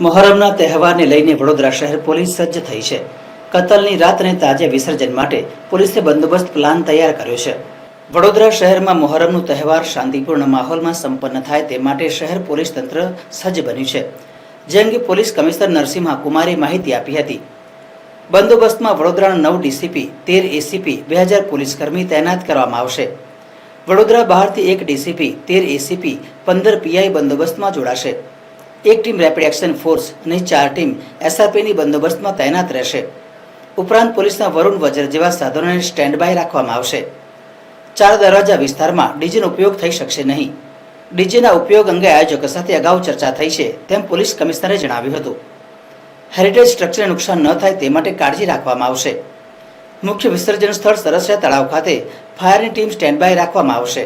મોહરમના તહેવારને લઈને વડોદરા શહેર પોલીસ સજ્જ થઈ છે. કતલની રાત અને તાજે વિસર્જન માટે પોલીસે બંદોબસ્ત પ્લાન તૈયાર કર્યો છે. વડોદરા શહેરમાં મોહરમનું તહેવાર શાંતિપૂર્ણ માહોલમાં સંપન્ન થાય તે માટે શહેર પોલીસ તંત્ર સજ્જ બન્યું છે. જે અંગે પોલીસ કમિશનર નરસિંહા કુમારે માહિતી આપી હતી. બંદોબસ્તમાં વડોદરાના નવ ડીસીપી, તેર એસીપી, બે હજાર પોલીસકર્મી તૈનાત કરવામાં આવશે. વડોદરા બહારથી એક ડીસીપી, તેર એસીપી, પંદર પીઆઈ બંદોબસ્તમાં જોડાશે. એક ટીમ રેપિડ એક્શન ફોર્સ અને ચાર ટીમ એસઆરપીની બંદોબસ્તમાં તૈનાત રહેશે. ઉપરાંત પોલીસના વરુણ વજ્ર જેવા સાધનોને સ્ટેન્ડ બાય રાખવામાં આવશે. ચાર દરવાજા વિસ્તારમાં ડીજેનો ઉપયોગ થઈ શકશે નહીં. ડીજેના ઉપયોગ અંગે આયોજકો સાથે અગાઉ ચર્ચા થઈ છે તેમ પોલીસ કમિશનરે જણાવ્યું હતું. હેરિટેજ સ્ટ્રક્ચરને નુકસાન ન થાય તે માટે કાળજી રાખવામાં આવશે. મુખ્ય વિસર્જન સ્થળ સરસિયા તળાવ ખાતે. ફાયરની ટીમ સ્ટેન્ડ બાય રાખવામાં આવશે.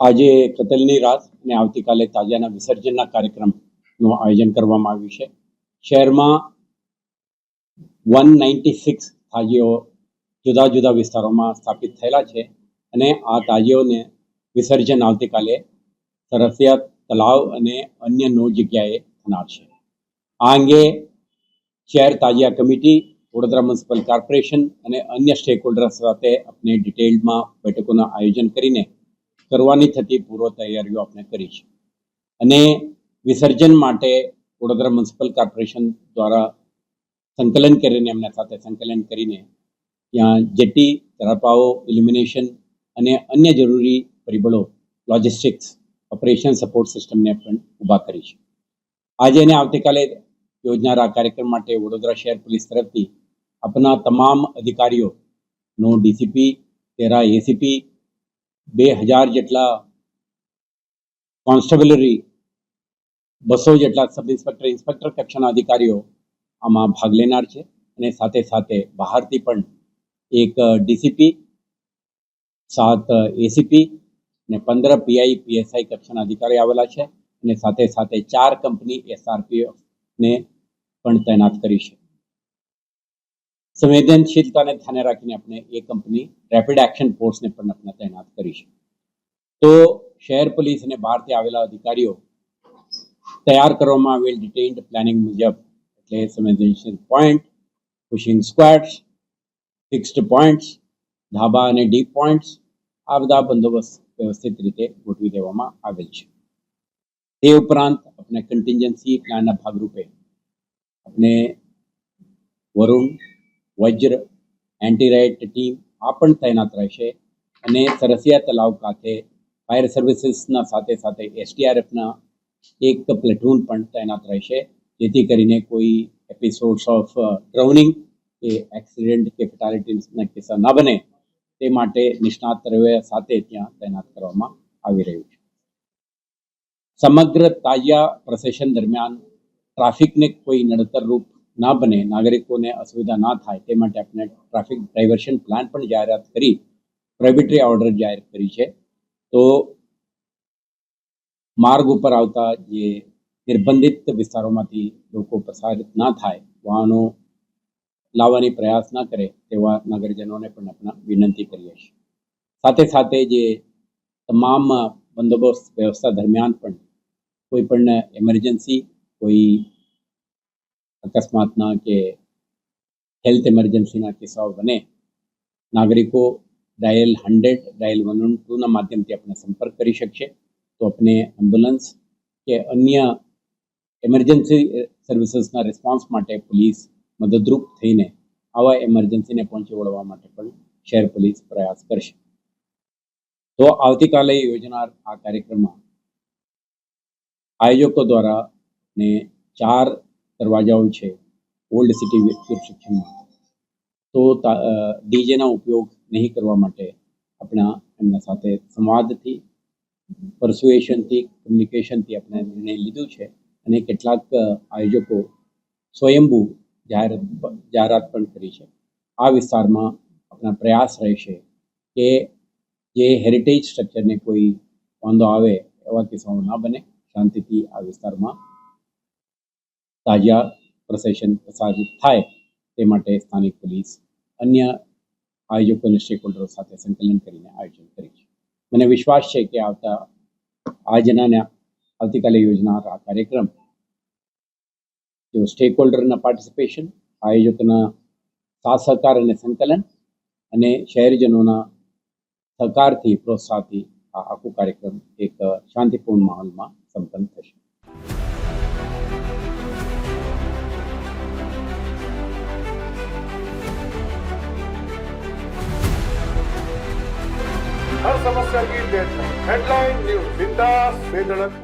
આજે કતલની રાત અને આવતીકાલે તાજાના વિસર્જનના કાર્યક્રમનું આયોજન કરવામાં આવ્યું છે. શહેરમાં વન નાઇન્ટી સિક્સ તાજીઓ જુદા જુદા વિસ્તારોમાં સ્થાપિત થયેલા છે અને આ તાજીઓને વિસર્જન આવતીકાલે સરસિયા તલાવ અને અન્ય નવ જગ્યાએ થનાર છે. આ અંગે શહેર તાજિયા કમિટી વડોદરા મ્યુનિસિપલ કોર્પોરેશન અને અન્ય સ્ટેકહોલ્ડર સાથે આપણે ડિટેલમાં બેઠકોનું આયોજન કરીને કરવાની થતી પૂર્વ તૈયારીઓ આપણે કરી છે. અને વિસર્જન માટે વડોદરા મ્યુનિસિપલ કોર્પોરેશન દ્વારા સંકલન કરીને, એમના સાથે સંકલન કરીને ત્યાં જેટી તરાપાઓ ઇલ્યુમિનેશન અને અન્ય જરૂરી પરિબળો લોજિસ્ટિક્સ ઓપરેશન સપોર્ટ સિસ્ટમને પણ ઊભા કરી છે. આજે અને આવતીકાલે યોજનારા કાર્યક્રમ માટે વડોદરા શહેર પોલીસ તરફથી આપના તમામ અધિકારીઓનો ડીસીપી તેરા એસીપી બે હજાર જેટલા કોન્સ્ટેબલરી બસો જેટલા સબ ઇન્સ્પેક્ટર ઇન્સ્પેક્ટર કક્ષાના અધિકારીઓ આમાં ભાગ લેનાર છે અને સાથે સાથે બહારથી પણ એક ડીસીપી સાત એસીપી અને પંદર પીઆઈ પીએસઆઈ કક્ષાના અધિકારી આવેલા છે અને સાથે સાથે ચાર કંપની એસઆરપીએફને પણ તૈનાત કરી છે સંવેદનશીલતાને ધ્યાને રાખીને આપણે એ કંપની રેપિડ એક્શન ફોર્સને પણ આપણે તૈનાત કરી તો શહેર પોલીસ અને બહારથી આવેલા અધિકારીઓ તૈયાર કરવામાં આવેલ ડિટેઇન્ડ પ્લાનિંગ મુજબ, એટલે સંવેદનશીલ point pushing squads fixed points ધાબા અને ડીપ પોઈન્ટ્સ આ બધા બંદોબસ્ત વ્યવસ્થિત રીતે ગોઠવી દેવામાં આવેલ છે. તે ઉપરાંત આપણે કન્ટિન્જન્સી પ્લાનના ભાગરૂપે આપણે Varun Vajra anti riot team આ પણ તૈનાત રહેશે અને સરસિયા તલાવ ખાતે ફાયર સર્વિસીસના સાથે સાથે એસટીઆરએફના એક પ્લેટૂન પણ તૈનાત રહેશે. જેથી કરીને કોઈ એપિસોડ્સ ઓફ ડ્રાઉનિંગ કે એક્સિડન્ટ કે ફેટાલિટીના કિસ્સા ન બને તે માટે નિષ્ણાત તરવે સાથે ત્યાં તૈનાત કરવામાં આવી રહ્યું છે. સમગ્ર તાજિયા પ્રોસેશન દરમિયાન ટ્રાફિકને કોઈ નડતરરૂપ ના બને, નાગરિકોને અસુવિધા ના થાય તે માટે આપણે ટ્રાફિક ડાયવર્શન પ્લાન પણ જાહેરાત કરી, પ્રોહિબિટરી ઓર્ડર જાહેર કરી છે. તો માર્ગ ઉપર આવતા જે નિર્બંધિત વિસ્તારોમાંથી લોકો પ્રસારિત ના થાય, વાહનો લાવવાની પ્રયાસ ના કરે તેવા નગરજનોને પણ આપણે વિનંતી કરીએ છીએ. સાથે સાથે જે તમામ બંદોબસ્ત વ્યવસ્થા દરમિયાન પણ કોઈ પણ એમરજન્સી કોઈ અકસ્માતના કે હેલ્થ ઇમરજન્સીના કિસ્સાઓ બને, નાગરિકો dial hundred dial one one ટુના માધ્યમથી આપણે સંપર્ક કરી શકશે. તો આપણે એમ્બ્યુલન્સ કે અન્ય એમરજન્સી સર્વિસીસના રિસ્પોન્સ માટે પોલીસ મદદરૂપ થઈને આવા એમરજન્સીને પહોંચી વળવા માટે પણ શહેર પોલીસ પ્રયાસ કરશે. તો આવતીકાલે યોજનાર આ કાર્યક્રમમાં આયોજકો દ્વારા ને ચાર દરવાજાઓ છે ઓલ્ડ સિટી સેક્શનમાં તો ડીજેના ઉપયોગ નહીં કરવા માટે આપણા એમના સાથે સંવાદથી પરસ્યુએશનથી કમ્યુનિકેશનથી આપણે નિર્ણય લીધું છે અને કેટલાક આયોજકો સ્વયંભૂ જાહેરાત જાહેરાત પણ કરી છે. આ વિસ્તારમાં આપણા પ્રયાસ રહેશે કે જે હેરિટેજ સ્ટ્રક્ચરને કોઈ વાંધો આવે એવા કિસ્સાઓ ના બને. શાંતિથી આ વિસ્તારમાં તાજિયા પ્રસેશન પ્રસારિત થાય તે માટે સ્થાનિક પોલીસ અન્ય આયોજકો અને સ્ટેક સાથે સંકલન કરીને આયોજન કરી છે. મને વિશ્વાસ છે કે આવતા આજના આવતીકાલે યોજનાર આ કાર્યક્રમ જો સ્ટેક હોલ્ડરના પાર્ટિસિપેશન આયોજકના સાથ સહકાર અને સંકલન અને શહેરજનોના સહકારથી પ્રોત્સાહથી આ આખો કાર્યક્રમ એક શાંતિપૂર્ણ માહોલમાં સંપન્ન થશે. ಖಾಸಗಿ ದೇಶ ಹೆಡ್ಲೈನ್ ನ್ಯೂಸ್ ಬಿಂದಾಸ್ ಬೇದಳಕ್